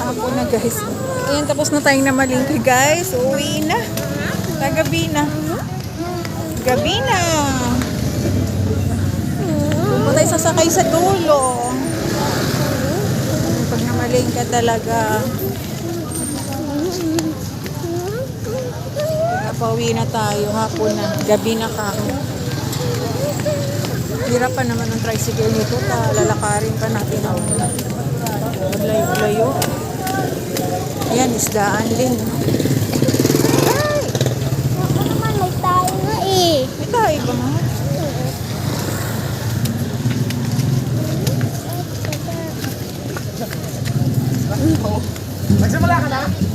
Hapon na guys. Ayan, tapos na tayong namalingki guys. Uwi na. Nagabi na. Gabi na. Doon tayo sasakay sa dulo. Pag namalingka talaga. Pauwi na tayo. Hapon na. Gabi na ka. Hirapan naman ang tricycle nito. Ta, lalakarin pa natin ako. Layo-layo. Ayan, isdaan din. Ay! Ako naman, may tayo na eh. May tayo ba ma? Nagsimula ka na?